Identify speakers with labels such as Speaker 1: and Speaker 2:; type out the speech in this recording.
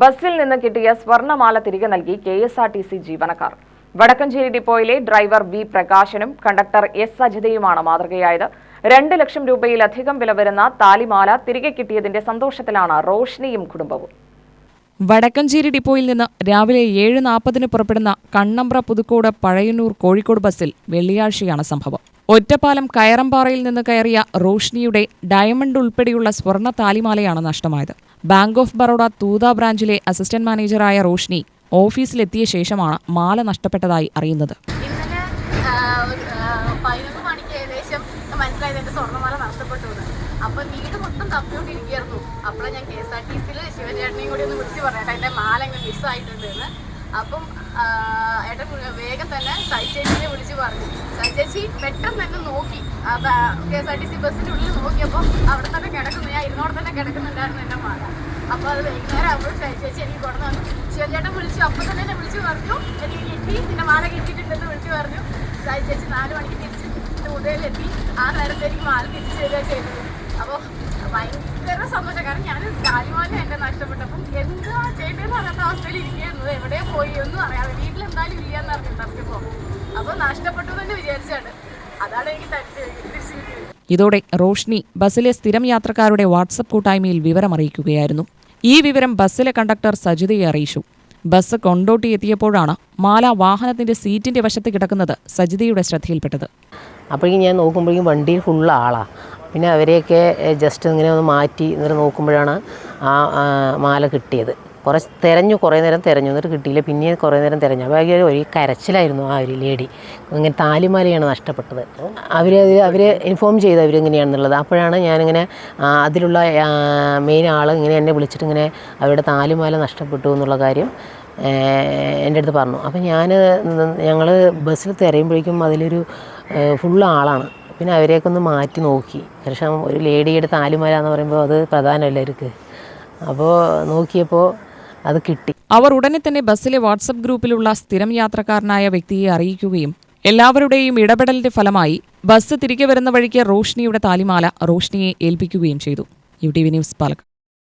Speaker 1: ബസ്സിൽ നിന്ന് കിട്ടിയ സ്വർണമാല തിരികെ നൽകി K S R T C ജീവനക്കാർ. വടക്കഞ്ചേരി ഡിപ്പോയിലെ ഡ്രൈവർ വി പ്രകാശനും കണ്ടക്ടർ എസ് അജിതയുമാണ് മാതൃകയായത്. രണ്ട് ലക്ഷം രൂപയിലധികം വില വരുന്ന താലിമാല തിരികെ കിട്ടിയതിന്റെ സന്തോഷത്തിലാണ് റോഷ്നിയും കുടുംബവും.
Speaker 2: വടക്കഞ്ചേരി ഡിപ്പോയിൽ നിന്ന് രാവിലെ ഏഴ് നാൽപ്പതിന് പുറപ്പെടുന്ന കണ്ണമ്പ്ര പുതുക്കോട് പഴയന്നൂർ കോഴിക്കോട് ബസ്സിൽ വെള്ളിയാഴ്ചയാണ് സംഭവം. ഒറ്റപ്പാലം കയറമ്പാറയിൽ നിന്ന് കയറിയ റോഷ്നിയുടെ ഡയമണ്ട് ഉൾപ്പെടെയുള്ള സ്വർണ താലിമാലയാണ് നഷ്ടമായത്. ബാങ്ക് ഓഫ് ബറോഡ തൂത ബ്രാഞ്ചിലെ അസിസ്റ്റന്റ് മാനേജറായ റോഷ്നി ഓഫീസിലെത്തിയ ശേഷമാണ് മാല നഷ്ടപ്പെട്ടതായി അറിയുന്നത്.
Speaker 3: സ്വർണമാല വീട് ഞാൻ ഒന്ന് മാല എന്ന് അപ്പം ഏട്ടൻ വേഗം തന്നെ സൈചേച്ചിനെ വിളിച്ച് പറഞ്ഞു. സൈചേച്ചി പെട്ടെന്ന് തന്നെ നോക്കി. K S R T C ബസ്സിന്റെ ഉള്ളിൽ നോക്കിയപ്പോൾ അവിടെ തന്നെ കിടക്കുന്നു. ഞാൻ ഇരുന്നോടെ തന്നെ കിടക്കുന്നുണ്ടായിരുന്നു എന്റെ മാല അപ്പോൾ അത് വൈകുന്നേരം ആകുമ്പോൾ ചേച്ചി എനിക്ക് കൊണ്ടു വന്നു ശിവചേട്ടൻ വിളിച്ചു. അപ്പൊ തന്നെ എന്നെ വിളിച്ചു പറഞ്ഞു. എനിക്ക് കിട്ടി നിന്റെ മാല കിട്ടിയിട്ടുണ്ടെന്ന് വിളിച്ചു പറഞ്ഞു. സൈചേച്ചി നാല് മണിക്ക് തിരിച്ച് ഉദയിലെത്തി. ആ നേരത്തെ എനിക്ക് മാല തിരിച്ചു തരിക ചെയ്തത് അപ്പോൾ ഭയങ്കര സന്തോഷം. കാരണം ഞാൻ കാലിമാല എന്റെ നഷ്ടപ്പെട്ടപ്പം എന്താ ചെയ്യേണ്ടതെന്ന് പറയാത്ത അവസ്ഥയിൽ ഇരിക്കുന്നത് എവിടെ പോയി ഒന്നും അറിയാതെ വീട്ടിൽ എന്തായാലും എന്ന് അറിഞ്ഞിട്ട് പോകും അപ്പോൾ നഷ്ടപ്പെട്ടു എന്ന് വിചാരിച്ചാണ്. അതാണ് എനിക്ക് തരിച്ചു തിരിച്ചു
Speaker 2: ഇതോടെ റോഷ്നി ബസ്സിലെ സ്ഥിരം യാത്രക്കാരുടെ വാട്സപ്പ് കൂട്ടായ്മയിൽ വിവരമറിയിക്കുകയായിരുന്നു. ഈ വിവരം ബസ്സിലെ കണ്ടക്ടർ സജിതയെ അറിയിച്ചു. ബസ് കൊണ്ടോട്ടി എത്തിയപ്പോഴാണ് മാല വാഹനത്തിന്റെ സീറ്റിന്റെ വശത്ത് കിടക്കുന്നത് സജിതയുടെ ശ്രദ്ധയിൽപ്പെട്ടത്.
Speaker 4: അപ്പോഴേക്കും ഞാൻ നോക്കുമ്പോഴേക്കും വണ്ടിയിൽ ഫുൾ ആളാണ് പിന്നെ അവരെയൊക്കെ ജസ്റ്റ് ഇങ്ങനെ ഒന്ന് മാറ്റി എന്നിട്ട് നോക്കുമ്പോഴാണ് ആ, മാല കിട്ടിയത്. കുറേ തിരഞ്ഞു കുറേ നേരം തിരഞ്ഞു. എന്നിട്ട് കിട്ടിയില്ല. പിന്നെ കുറേ നേരം തിരഞ്ഞു. അപ്പോൾ ഒരു കരച്ചിലായിരുന്നു ആ ഒരു ലേഡി. ഇങ്ങനെ താലിമാലയാണ് നഷ്ടപ്പെട്ടത്. അവർ അവർ ഇൻഫോം ചെയ്തു അവരെങ്ങനെയാണെന്നുള്ളത്. അപ്പോഴാണ് ഞാനിങ്ങനെ അതിലുള്ള മെയിൻ ആൾ ഇങ്ങനെ എന്നെ വിളിച്ചിട്ട് ഇങ്ങനെ അവരുടെ താലിമാല നഷ്ടപ്പെട്ടു എന്നുള്ള കാര്യം എന്റെ അടുത്ത് പറഞ്ഞു. അപ്പം ഞാൻ ഞങ്ങൾ ബസ്സിൽ തിരയുമ്പോഴേക്കും അതിലൊരു ഫുൾ ആളാണ്. പിന്നെ അവരെയൊക്കെ ഒന്ന് മാറ്റി നോക്കി. പക്ഷേ ഒരു ലേഡിയുടെ താലിമാല എന്ന് പറയുമ്പോൾ അത് പ്രധാനമല്ല അവർക്ക്. അപ്പോൾ നോക്കിയപ്പോൾ അത് കിട്ടി.
Speaker 2: അവർ ഉടനെ തന്നെ ബസ്സിലെ വാട്സപ്പ് ഗ്രൂപ്പിലുള്ള സ്ഥിരം യാത്രക്കാരനായ വ്യക്തിയെ അറിയിക്കുകയും എല്ലാവരുടെയും ഇടപെടലിന്റെ ഫലമായി ബസ് തിരികെ വരുന്ന വഴിക്ക് റോഷ്നിയുടെ താലിമാല റോഷ്നിയെ ഏൽപ്പിക്കുകയും ചെയ്തു. U T V news Palakkad.